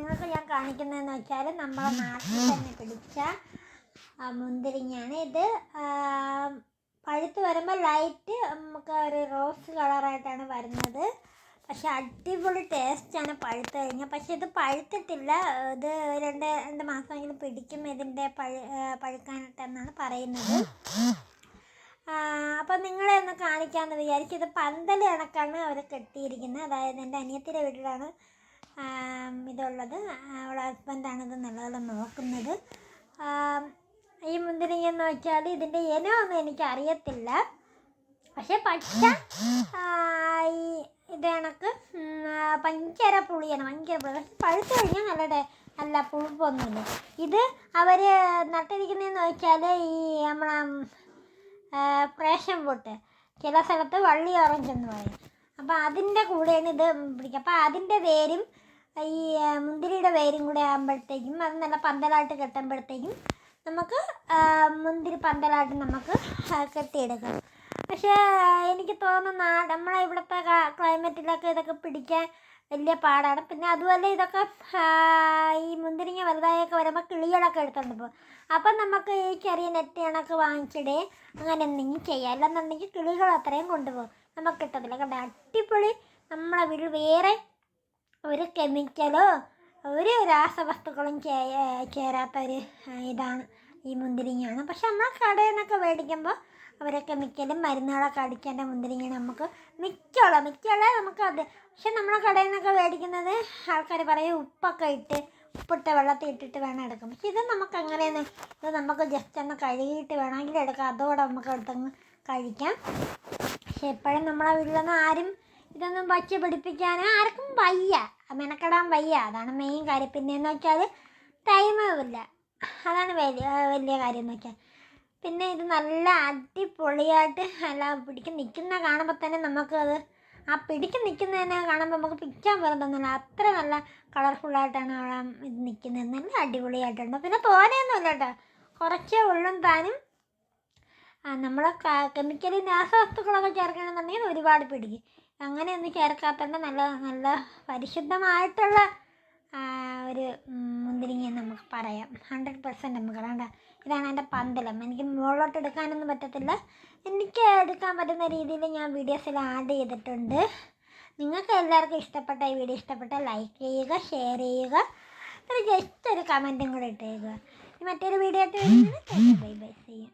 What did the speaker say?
നിങ്ങൾക്ക് ഞാൻ കാണിക്കുന്നതെന്ന് വെച്ചാൽ നമ്മളെ നാട്ടിൽ തന്നെ പിടിച്ച മുന്തിരിങ്ങയാണ് ഇത്. പഴുത്ത് വരുമ്പോൾ ലൈറ്റ് നമുക്ക് ഒരു റോസ് കളറായിട്ടാണ് വരുന്നത്. പക്ഷേ അടിപൊളി ടേസ്റ്റാണ് പഴുത്ത് കഴിഞ്ഞാൽ പക്ഷേ ഇത് പഴുത്തിട്ടില്ല. ഇത് രണ്ട് രണ്ട് മാസമെങ്കിലും പിടിക്കും ഇതിന്റെ പഴു പഴുക്കാനായിട്ടെന്നാണ് പറയുന്നത്. അപ്പം നിങ്ങളെ ഒന്ന് കാണിക്കാമെന്ന് വിചാരിച്ചു. ഇത് പന്തൽ കണക്കാണ് അവർ കെട്ടിയിരിക്കുന്നത്. അതായത് എന്റെ അനിയത്തിന്റെ വീട്ടിലാണ് ഇതുള്ളത് അവളെ ഹസ്ബൻഡാണ് ഇത് നല്ലപോലെ നോക്കുന്നത്. ഈ മുന്തിരിങ്ങ വെച്ചാൽ ഇതിന്റെ ഇനമൊന്നും എനിക്ക് അറിയത്തില്ല പക്ഷെ പച്ച ഈ ഇത് കണക്ക് ഭയങ്കര പുളിയാണ് ഭയങ്കര പുളി. പക്ഷെ പഴുത്ത് കഴിഞ്ഞാൽ നല്ല നല്ല പുളിപ്പൊന്നുമില്ല. ഇത് അവർ നട്ടിരിക്കുന്നതെന്ന് വെച്ചാൽ ഈ നമ്മളെ പ്രേഷൻ പൊട്ട് ചില സ്ഥലത്ത് വള്ളി ഓറഞ്ച് എന്ന് പറയും. അപ്പോൾ അതിന്റെ കൂടെയാണ് ഇത് പിടിക്കുക. അപ്പോൾ അതിന്റെ വേരും ഈ മുന്തിരിയുടെ വേരും കൂടെ ആകുമ്പോഴത്തേക്കും അത് നല്ല പന്തലായിട്ട് കെട്ടുമ്പോഴത്തേക്കും നമുക്ക് മുന്തിരി പന്തലായിട്ട് നമുക്ക് കെട്ടിയെടുക്കാം. പക്ഷേ എനിക്ക് തോന്നുന്ന നമ്മളെ ഇവിടുത്തെ ക്ലൈമറ്റിലൊക്കെ ഇതൊക്കെ പിടിക്കാൻ വലിയ പാടാണ്. പിന്നെ അതുപോലെ ഇതൊക്കെ ഈ മുന്തിരിങ്ങ വലുതായൊക്കെ വരുമ്പോൾ കിളികളൊക്കെ എടുത്തുകൊണ്ട് പോകും. അപ്പം നമുക്ക് ഈ ചെറിയ നെറ്റ് കണക്ക് വാങ്ങിച്ചിടേ അങ്ങനെ എന്തെങ്കിലും ചെയ്യാം. അല്ലെന്നുണ്ടെങ്കിൽ കിളികൾ അത്രയും കൊണ്ടുപോകും. നമുക്ക് കിട്ടത്തില്ല. കണ്ട? അടിപൊളി നമ്മളെ വീട് വേറെ ഒരു കെമിക്കലോ ഒരു രാസവസ്തുക്കളും ചേരാത്ത ഒരു ഇതാണ് ഈ മുന്തിരിങ്ങയാണ്. പക്ഷെ നമ്മൾ കടയിൽ നിന്നൊക്കെ മേടിക്കുമ്പോൾ അവർ കെമിക്കലും മരുന്നുകളൊക്കെ അടിക്കേണ്ട മുന്തിരിങ്ങ നമുക്ക് മിക്കുള്ള നമുക്ക് അത്. പക്ഷെ നമ്മളെ കടയിൽ നിന്നൊക്കെ മേടിക്കുന്നത് ആൾക്കാർ പറയും ഉപ്പൊക്കെ ഇട്ട് ഉപ്പിട്ട വെള്ളത്തിൽ ഇട്ടിട്ട് വേണം എടുക്കാം പക്ഷെ ഇത് നമുക്ക് അങ്ങനെയൊന്നും ഇത് നമുക്ക് ജസ്റ്റ് ഒന്ന് കഴുകിയിട്ട് വേണമെങ്കിൽ എടുക്കാം. അതോടെ നമുക്ക് എടുത്തങ്ങ് കഴിക്കാം. പക്ഷെ എപ്പോഴും നമ്മളെ വീട്ടിലൊന്നും ആരും ഇതൊന്നും വച്ച് പിടിപ്പിക്കാൻ ആർക്കും വയ്യ. മെനക്കെടാൻ വയ്യ. അതാണ് മെയിൻ കാര്യം. പിന്നെയെന്ന് വെച്ചാൽ ടൈമില്ല അതാണ് വലിയ വലിയ കാര്യം എന്ന് വെച്ചാൽ പിന്നെ ഇത് നല്ല അടിപൊളിയായിട്ട് അല്ല പിടിക്ക് നിൽക്കുന്ന കാണുമ്പോൾ തന്നെ നമുക്കത് ആ പിടിക്ക് നിൽക്കുന്നതിനെ കാണുമ്പോൾ നമുക്ക് പിടിക്കാൻ പോലും അത്ര നല്ല കളർഫുള്ളായിട്ടാണ് അവിടെ ഇത് നിൽക്കുന്നത്. നല്ല അടിപൊളിയായിട്ടുണ്ട് പിന്നെ തോനെയൊന്നുമില്ല കേട്ടോ. കുറച്ചേ ഉള്ളും താനും നമ്മൾ കെമിക്കലി രാസവസ്തുക്കളൊക്കെ ചേർക്കണമെന്നുണ്ടെങ്കിൽ ഒരുപാട് പിടിക്കും. അങ്ങനെയൊന്നും ചേർക്കാത്തതുകൊണ്ട് നല്ല നല്ല പരിശുദ്ധമായിട്ടുള്ള ഒരു മുന്തിരിങ്ങ നമുക്ക് പറയാം. ഹൺഡ്രഡ് പെർസെന്റ് നമുക്ക്. വേണ്ട ഇതാണ് എന്റെ പന്തലം. എനിക്ക് മുകളിലോട്ട് എടുക്കാനൊന്നും പറ്റത്തില്ല. എനിക്ക് എടുക്കാൻ പറ്റുന്ന രീതിയിൽ ഞാൻ വീഡിയോസിൽ ആഡ് ചെയ്തിട്ടുണ്ട്. നിങ്ങൾക്ക് എല്ലാവർക്കും ഇഷ്ടപ്പെട്ട ഈ വീഡിയോ ഇഷ്ടപ്പെട്ട ലൈക്ക് ചെയ്യുക ഷെയർ ചെയ്യുക. ഒരു ജസ്റ്റ് ഒരു കമന്റും കൂടെ ഇട്ടേക്കുക. മറ്റൊരു വീഡിയോ ആയിട്ട് ബൈ ബൈ ചെയ്യാം